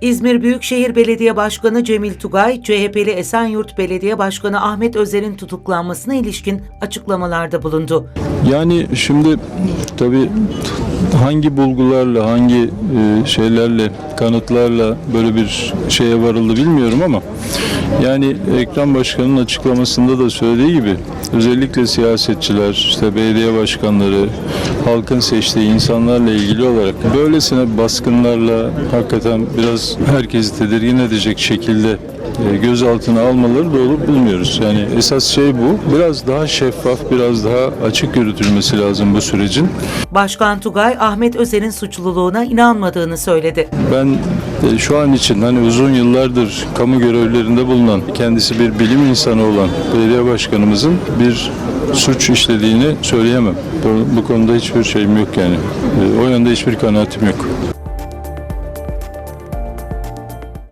İzmir Büyükşehir Belediye Başkanı Cemil Tugay, CHP'li Esenyurt Belediye Başkanı Ahmet Özer'in tutuklanmasına ilişkin açıklamalarda bulundu. Yani şimdi tabii hangi bulgularla, hangi e, şeylerle, kanıtlarla böyle bir şeye varıldı bilmiyorum ama yani Ekrem Başkan'ın açıklamasında da söylediği gibi özellikle siyasetçiler, işte belediye başkanları, halkın seçtiği insanlarla ilgili olarak böylesine baskınlarla hakikaten biraz herkesi tedirgin edecek şekilde e, gözaltına almaları doğru bulmuyoruz. Yani esas şey bu. Biraz daha şeffaf, biraz daha açık yürütülmesi lazım bu sürecin. Başkan Tugay, Ahmet Özer'in suçluluğuna inanmadığını söyledi. Ben e, şu an için hani uzun yıllardır kamu görevlerinde bulunan, kendisi bir bilim insanı olan belediye başkanımızın bir suç işlediğini söyleyemem. Bu, bu konuda hiçbir şeyim yok yani. E, O yönde hiçbir kanaatim yok.